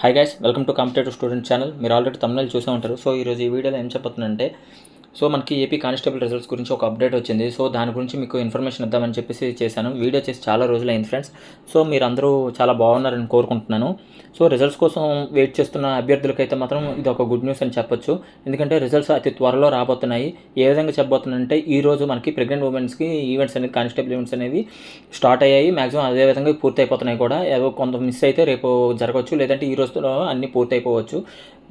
Hi guys welcome to competitive student channel మీరు already తమిళ చూసే ఉంటారు. సో ఈరోజు ఈ వీడియోలో ఏం చెప్పబోతుందంటే సో మనకి ఏపీ కానిస్టేబుల్ రిజల్ట్స్ గురించి ఒక అప్డేట్ వచ్చింది. సో దాని గురించి మీకు ఇన్ఫర్మేషన్ ఇద్దామని చెప్పేసి చేశాను. వీడియో చేసి చాలా రోజులు అయింది ఫ్రెండ్స్. సో మీరు అందరూ చాలా బాగున్నారని కోరుకుంటున్నాను. సో రిజల్ట్స్ కోసం వెయిట్ చేస్తున్న అభ్యర్థులకైతే మాత్రం ఇది ఒక గుడ్ న్యూస్ అని చెప్పొచ్చు. ఎందుకంటే రిజల్ట్స్ అతి త్వరలో రాబోతున్నాయి. ఏ విధంగా చెప్పబోతున్నాయంటే ఈ రోజు మనకి ప్రెగ్నెంట్ ఉమెన్స్కి ఈవెంట్స్ అనేది కానిస్టేబుల్ ఈవెంట్స్ అనేవి స్టార్ట్ అయ్యాయి. మాక్సిమం అదే విధంగా పూర్తి అయిపోతున్నాయి కూడా. ఏదో కొంత మిస్ అయితే రేపు జరగవచ్చు. లేదంటే ఈ రోజులో అన్నీ పూర్తి అయిపోవచ్చు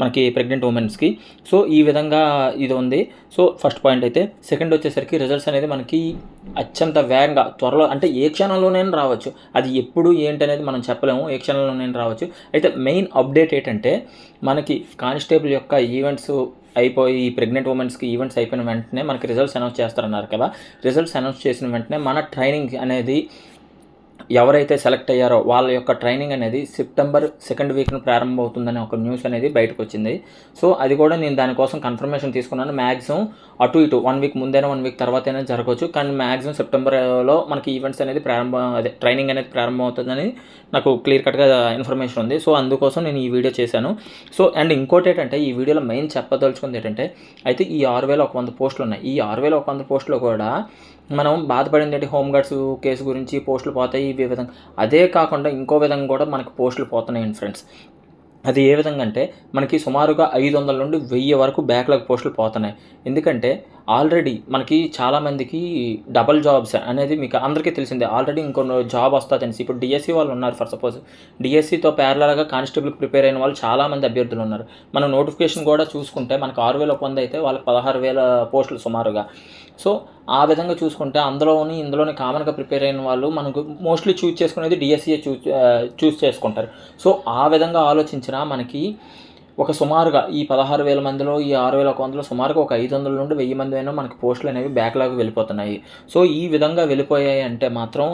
మనకి ప్రెగ్నెంట్ ఉమెన్స్కి. సో ఈ విధంగా ఇది ఉంది. సో ఫస్ట్ పాయింట్ అయితే సెకండ్ వచ్చేసరికి రిజల్ట్స్ అనేది మనకి అత్యంత వేగంగా త్వరలో అంటే ఏ క్షణంలోనైనా రావచ్చు. అది ఎప్పుడు ఏంటి అనేది మనం చెప్పలేము ఏ క్షణంలోనైనా రావచ్చు. అయితే మెయిన్ అప్డేట్ ఏంటంటే మనకి కానిస్టేబుల్ యొక్క ఈవెంట్స్ అయిపోయి ప్రెగ్నెంట్ ఉమెన్స్కి ఈవెంట్స్ అయిపోయిన వెంటనే మనకి రిజల్ట్స్ అనౌన్స్ చేస్తారన్నారు కదా. రిజల్ట్స్ అనౌన్స్ చేసిన వెంటనే మన ట్రైనింగ్ అనేది ఎవరైతే సెలెక్ట్ అయ్యారో వాళ్ళ యొక్క ట్రైనింగ్ అనేది సెప్టెంబర్ సెకండ్ వీక్ను ప్రారంభమవుతుందని ఒక న్యూస్ అనేది బయటకు వచ్చింది సో అది కూడా నేను దానికోసం కన్ఫర్మేషన్ తీసుకున్నాను. మ్యాక్సిమం అటు ఇటు వన్ వీక్ ముందైనా వన్ వీక్ తర్వాతైనా జరగవచ్చు కానీ మ్యాక్సిమం సెప్టెంబర్లో మనకి ఈవెంట్స్ అనేది ప్రారంభం అదే ట్రైనింగ్ అనేది ప్రారంభం అవుతుందని నాకు క్లియర్ కట్గా ఇన్ఫర్మేషన్ ఉంది. సో అందుకోసం నేను ఈ వీడియో చేశాను. సో అండ్ ఇంకోటి ఏంటంటే ఈ వీడియోలో మెయిన్ చెప్పదలుచుకుంది ఏంటంటే అయితే ఈ ఆరు వేల ఒక వంద పోస్టులు ఉన్నాయి. ఈ ఆరు వేల ఒక వంద పోస్టులు కూడా మనం బాధపడింది ఏంటి? హోమ్ గార్డ్స్ కేసు గురించి పోస్టులు పోతాయి. ఈ విధంగా. అదే కాకుండా ఇంకో విధంగా కూడా మనకి పోస్టులు పోతున్నాయి ఫ్రెండ్స్. అది ఏ విధంగా అంటే మనకి సుమారుగా ఐదు వందల నుండి వెయ్యి వరకు బ్యాక్లాగ్ పోస్టులు పోతున్నాయి. ఎందుకంటే ఆల్రెడీ మనకి చాలామందికి డబల్ జాబ్స్ అనేది మీకు అందరికీ తెలిసిందే. ఆల్రెడీ ఇంకో జాబ్ వస్తుంది అనేసి ఇప్పుడు డిఎస్సి వాళ్ళు ఉన్నారు ఫర్ సపోజ్. డిఎస్సితో ప్యారలల్గా కానిస్టేబుల్కి ప్రిపేర్ అయిన వాళ్ళు చాలామంది అభ్యర్థులు ఉన్నారు. మనం నోటిఫికేషన్ కూడా చూసుకుంటే మనకు ఆరు వేల పొంది అయితే వాళ్ళకి పదహారు వేల పోస్టులు సుమారుగా. సో ఆ విధంగా చూసుకుంటే అందులోని ఇందులోని కామన్గా ప్రిపేర్ అయిన వాళ్ళు మనకు మోస్ట్లీ చూస్ చేసుకునేది డిఎస్సిఏ చూస్ చూస్ చేసుకుంటారు. సో ఆ విధంగా ఆలోచించినా మనకి ఒక సుమారుగా ఈ పదహారు వేల మందిలో ఈ ఆరు వేల ఒక వందలో సుమారుగా ఒక ఐదు వందల నుండి వెయ్యి మంది అయినా మనకి పోస్టులు అనేవి బ్యాక్లాగ్ వెళ్ళిపోతున్నాయి. సో ఈ విధంగా వెళ్ళిపోయాయి అంటే మాత్రం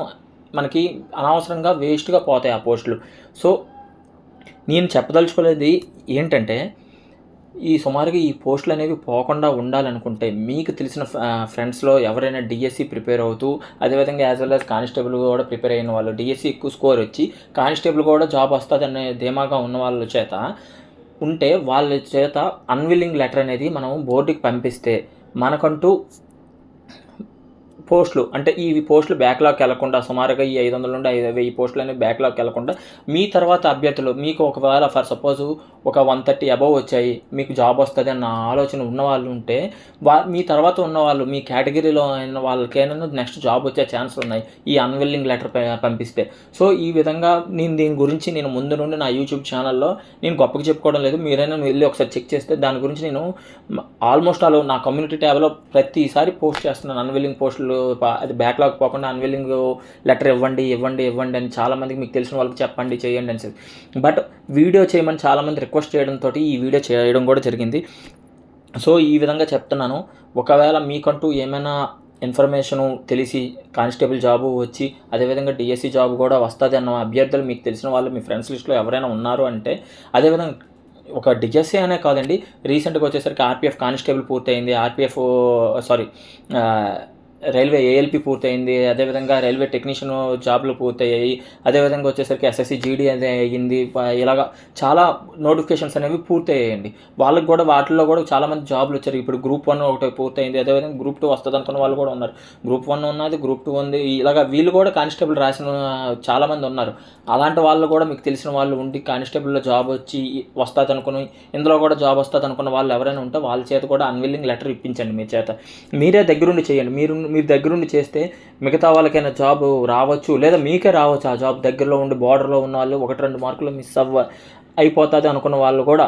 మనకి అనవసరంగా వేస్ట్గా పోతాయి ఆ పోస్టులు. సో నేను చెప్పదలుచుకోలేదు ఏంటంటే ఈ సుమారుగా ఈ పోస్టులు అనేవి పోకుండా ఉండాలనుకుంటే మీకు తెలిసిన ఫ్రెండ్స్లో ఎవరైనా డిఎస్సి ప్రిపేర్ అవుతూ అదేవిధంగా యాజ్ వెల్ యాజ్ కానిస్టేబుల్ కూడా ప్రిపేర్ అయిన వాళ్ళు డిఎస్సి ఎక్కువ స్కోర్ వచ్చి కానిస్టేబుల్ కూడా జాబ్ వస్తుంది అనే ధీమాగా ఉన్న వాళ్ళ చేత ఉంటే వాళ్ళ చేత అన్విల్లింగ్ లెటర్ అనేది మనం బోర్డుకి పంపిస్తే మనకంటూ పోస్టులు అంటే ఈ పోస్టులు బ్యాక్లాగ్ వెళ్ళకుండా సుమారుగా ఈ ఐదు వందల నుండి ఐదు వెయ్యి పోస్టులు అనేవి బ్యాక్లాగ్ వెళ్ళకుండా మీ తర్వాత అభ్యర్థులు మీకు ఒకవేళ ఫర్ సపోజ్ ఒక వన్ థర్టీ అబవ్ వచ్చాయి మీకు జాబ్ వస్తుంది అన్న ఆలోచన ఉన్న వాళ్ళు ఉంటే వా మీ తర్వాత ఉన్న వాళ్ళు మీ కేటగిరీలో అయిన వాళ్ళకైనా నెక్స్ట్ జాబ్ వచ్చే ఛాన్స్ ఉన్నాయి ఈ అన్విల్లింగ్ లెటర్ పంపిస్తే. సో ఈ విధంగా నేను దీని గురించి నేను ముందు నుండి నా యూట్యూబ్ ఛానల్లో నేను గొప్పగా చెప్పుకోవడం లేదు మీరైనా వెళ్ళి ఒకసారి చెక్ చేస్తే దాని గురించి నేను ఆల్మోస్ట్ ఆల్ నా కమ్యూనిటీ ట్యాబ్లో ప్రతిసారి పోస్ట్ చేస్తున్నాను అన్విల్లింగ్ పోస్టులు అది బ్యాక్లాగ్ పోకుండా అన్విల్లింగ్ లెటర్ ఇవ్వండి ఇవ్వండి ఇవ్వండి అని చాలామందికి మీకు తెలిసిన వాళ్ళకి చెప్పండి చేయండి అని బట్ వీడియో చేయమని చాలామంది రిక్వెస్ట్ చేయడంతో ఈ వీడియో చేయడం కూడా జరిగింది. సో ఈ విధంగా చెప్తున్నాను. ఒకవేళ మీకంటూ ఏమైనా ఇన్ఫర్మేషను తెలిసి కానిస్టేబుల్ జాబు వచ్చి అదేవిధంగా డిఎస్సి జాబ్ కూడా వస్తుంది అన్న అభ్యర్థులు మీకు తెలిసిన వాళ్ళు మీ ఫ్రెండ్స్ లిస్ట్లో ఎవరైనా ఉన్నారు అంటే అదేవిధంగా ఒక డిఎస్సీ అనే కాదండి రీసెంట్గా వచ్చేసరికి ఆర్పిఎఫ్ కానిస్టేబుల్ పూర్తయింది. ఆర్పిఎఫ్ సారీ రైల్వే ఏఎల్పి పూర్తయింది అదేవిధంగా రైల్వే టెక్నీషియన్ జాబ్లు పూర్తయ్యాయి అదేవిధంగా వచ్చేసరికి ఎస్ఎస్సి జీడీ అనేది అయ్యింది ఇలాగా చాలా నోటిఫికేషన్స్ అనేవి పూర్తయ్యాయండి. వాళ్ళకి కూడా వాటిల్లో కూడా చాలామంది జాబ్లు వచ్చారు. ఇప్పుడు గ్రూప్ వన్ ఒకటి పూర్తయింది అదేవిధంగా గ్రూప్ టూ వస్తుంది అనుకున్న వాళ్ళు కూడా ఉన్నారు. గ్రూప్ వన్ ఉన్నది గ్రూప్ టూ ఉంది ఇలాగా వీళ్ళు కూడా కానిస్టేబుల్ రాసిన చాలామంది ఉన్నారు. అలాంటి వాళ్ళు కూడా మీకు తెలిసిన వాళ్ళు ఉండి కానిస్టేబుల్లో జాబ్ వచ్చి వస్తుంది అనుకుని ఇందులో కూడా జాబ్ వస్తుంది అనుకున్న వాళ్ళు ఎవరైనా ఉంటే వాళ్ళ చేత కూడా అన్విల్లింగ్ లెటర్ ఇప్పించండి మీ చేత. మీరే దగ్గరుండి చేయండి. మీరు మీరు దగ్గరుండి చేస్తే మిగతా వాళ్ళకైనా జాబ్ రావచ్చు లేదా మీకే రావచ్చు ఆ జాబ్. దగ్గరలో ఉండి బార్డర్లో ఉన్న వాళ్ళు ఒకటి రెండు మార్కులు మిస్ అవ్వ అయిపోతుంది అనుకున్న వాళ్ళు కూడా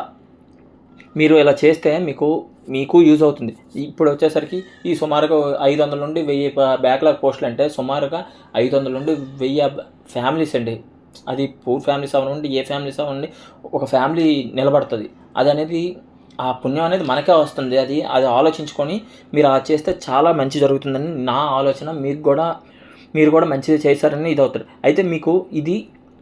మీరు ఇలా చేస్తే మీకు మీకు యూజ్ అవుతుంది. ఇప్పుడు వచ్చేసరికి ఈ సుమారుగా ఐదు వందల నుండి వెయ్యి బ్యాక్లాగ్ పోస్టులు అంటే సుమారుగా ఐదు వందల నుండి వెయ్యి ఫ్యామిలీస్ అండి. అది పూర్ ఫ్యామిలీస్ అవ్వండి ఏ ఫ్యామిలీస్ అవ్వండి ఒక ఫ్యామిలీ నిలబడుతుంది. అది అనేది ఆ పుణ్యం అనేది మనకే వస్తుంది. అది అది ఆలోచించుకొని మీరు అలా చేస్తే చాలా మంచి జరుగుతుందని నా ఆలోచన. మీకు కూడా మీరు కూడా మంచిది చేశారని ఇది అవుతుంది. అయితే మీకు ఇది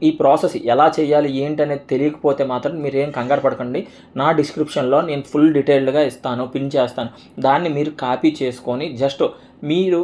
ఈ ప్రాసెస్ ఎలా చేయాలి ఏంటి అనేది తెలియకపోతే మాత్రం మీరు ఏం కంగారు పడకండి. నా డిస్క్రిప్షన్లో నేను ఫుల్ డీటెయిల్డ్గా ఇస్తాను పిన్ చేస్తాను. దాన్ని మీరు కాపీ చేసుకొని జస్ట్ మీరు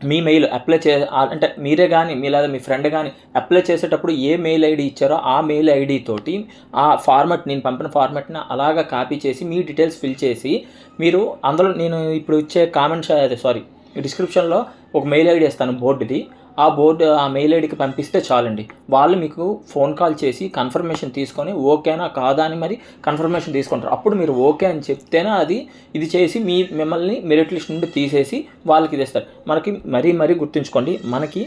మీ మెయిల్ అప్లై చే అంటే మీరే కానీ మీ లేదా మీ ఫ్రెండ్ కానీ అప్లై చేసేటప్పుడు ఏ మెయిల్ ఐడి ఇచ్చారో ఆ మెయిల్ ఐడి తోటి ఆ ఫార్మాట్ నేను పంపిన ఫార్మాట్ని అలాగా కాపీ చేసి మీ డీటెయిల్స్ ఫిల్ చేసి మీరు అందులో నేను ఇప్పుడు ఇచ్చే కామెంట్స్ అదే సారీ డిస్క్రిప్షన్లో ఒక మెయిల్ ఐడి ఇస్తాను బోర్డుది. ఆ బోర్డు ఆ మెయిల్ ఐడికి పంపిస్తే చాలండి. వాళ్ళు మీకు ఫోన్ కాల్ చేసి కన్ఫర్మేషన్ తీసుకొని ఓకేనా కాదా అని మరి కన్ఫర్మేషన్ తీసుకుంటారు. అప్పుడు మీరు ఓకే అని చెప్తేనే అది ఇది చేసి మీ మిమ్మల్ని మెరిట్ లిస్ట్ నుండి తీసేసి వాళ్ళకి ఇది ఇస్తారు మనకి మరీ మరీ గుర్తుంచుకోండి. మనకి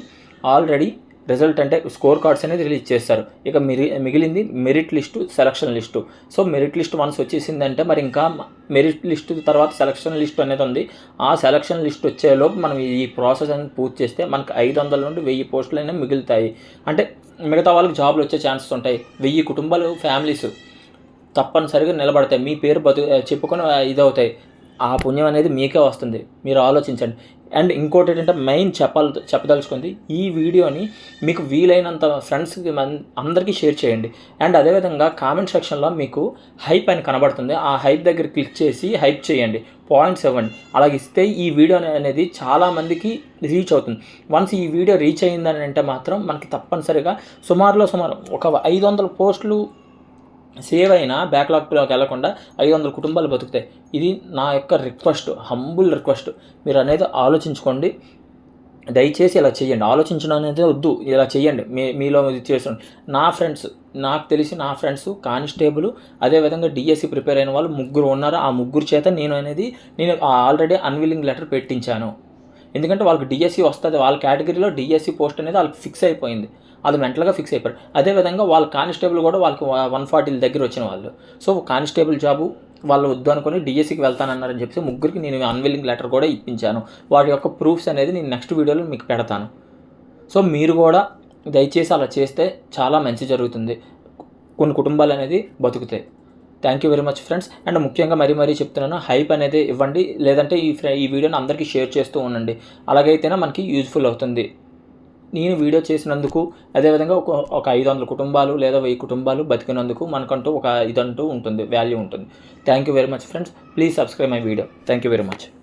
ఆల్రెడీ రిజల్ట్ అంటే స్కోర్ కార్డ్స్ అనేది రిలీజ్ చేస్తారు. ఇక మిరి మిగిలింది merit list selection list. So merit list once వచ్చేసిందంటే మరి ఇంకా మెరిట్ లిస్ట్ తర్వాత సెలక్షన్ లిస్ట్ అనేది ఉంది. ఆ సెలక్షన్ లిస్ట్ వచ్చేలోపు మనం ఈ ప్రాసెస్ అనేది పూర్తి చేస్తే మనకి ఐదు వందల నుండి వెయ్యి పోస్టులు అయినా మిగులుతాయి. అంటే మిగతా వాళ్ళకి జాబ్లు వచ్చే ఛాన్సెస్ ఉంటాయి. వెయ్యి కుటుంబాలు ఫ్యామిలీస్ తప్పనిసరిగా నిలబడతాయి. మీ పేరు బతు చెప్పుకొని ఇదవుతాయి. ఆ పుణ్యం అనేది మీకే వస్తుంది. మీరు ఆలోచించండి. అండ్ ఇంకోటి ఏంటంటే మెయిన్ చెప్పాలి చెప్పదలుచుకుంది ఈ వీడియోని మీకు వీలైనంత ఫ్రెండ్స్కి అందరికీ షేర్ చేయండి. అండ్ అదేవిధంగా కామెంట్ సెక్షన్లో మీకు హైప్ అని కనబడుతుంది. ఆ హైప్ దగ్గర క్లిక్ చేసి హైప్ చేయండి. పాయింట్స్ ఇవ్వండి అలాగే ఇస్తే ఈ వీడియో అనేది చాలా మందికి రీచ్ అవుతుంది. వన్స్ ఈ వీడియో రీచ్ అయిందని అంటే మాత్రం మనకి తప్పనిసరిగా సుమారులో సుమారు ఒక ఐదు వందల పోస్టులు సేవ్ అయినా బ్యాక్లాగ్లోకి వెళ్ళకుండా ఐదు వందల కుటుంబాలు బతుకుతాయి. ఇది నా యొక్క రిక్వెస్ట్ హంబుల్ రిక్వెస్ట్ మీరు అనేది ఆలోచించుకోండి. దయచేసి ఇలా చేయండి. ఆలోచించడం అనేది వద్దు. ఇలా చేయండి. మీ మీలో ఇది చేస్తుంది నా ఫ్రెండ్స్ నాకు తెలిసి నా ఫ్రెండ్స్ కానిస్టేబుల్ అదేవిధంగా డిఎస్సి ప్రిపేర్ అయిన వాళ్ళు ముగ్గురు ఉన్నారు. ఆ ముగ్గురు చేత నేను అనేది నేను ఆల్రెడీ అన్విల్లింగ్ లెటర్ పెట్టించాను. ఎందుకంటే వాళ్ళకి డిఎస్సి వస్తుంది వాళ్ళ కేటగిరీలో డిఎస్సి పోస్ట్ అనేది వాళ్ళకి ఫిక్స్ అయిపోయింది. అది మెంటల్గా ఫిక్స్ అయిపోయారు. అదేవిధంగా వాళ్ళ కానిస్టేబుల్ కూడా వాళ్ళకి వన్ ఫార్టీ దగ్గర వచ్చిన వాళ్ళు. సో కానిస్టేబుల్ జాబు వాళ్ళు వద్దు అనుకుని డిఎస్సికి వెళ్తానన్నారని చెప్పి ముగ్గురికి నేను అన్విల్లింగ్ లెటర్ కూడా ఇప్పించాను. వాటి యొక్క ప్రూఫ్స్ అనేది నేను నెక్స్ట్ వీడియోలో మీకు పెడతాను. సో మీరు కూడా దయచేసి అలా చేస్తే చాలా మంచి జరుగుతుంది. కొన్ని కుటుంబాలు అనేది బతుకుతాయి. Thank you very much friends and ముఖ్యంగా మరీ మరీ చెప్తున్నాను హైప్ అనేది ఇవ్వండి లేదంటే ఈ ఫ్రె ఈ వీడియోని అందరికీ షేర్ చేస్తూ ఉండండి. అలాగైతేనే మనకి యూజ్ఫుల్ అవుతుంది. నేను వీడియో చేసినందుకు అదేవిధంగా ఒక ఒక ఐదు వందల కుటుంబాలు లేదా వెయ్యి కుటుంబాలు బతికినందుకు మనకంటూ ఒక ఇదంటూ ఉంటుంది వాల్యూ ఉంటుంది. Thank you very much friends please subscribe my video thank you very much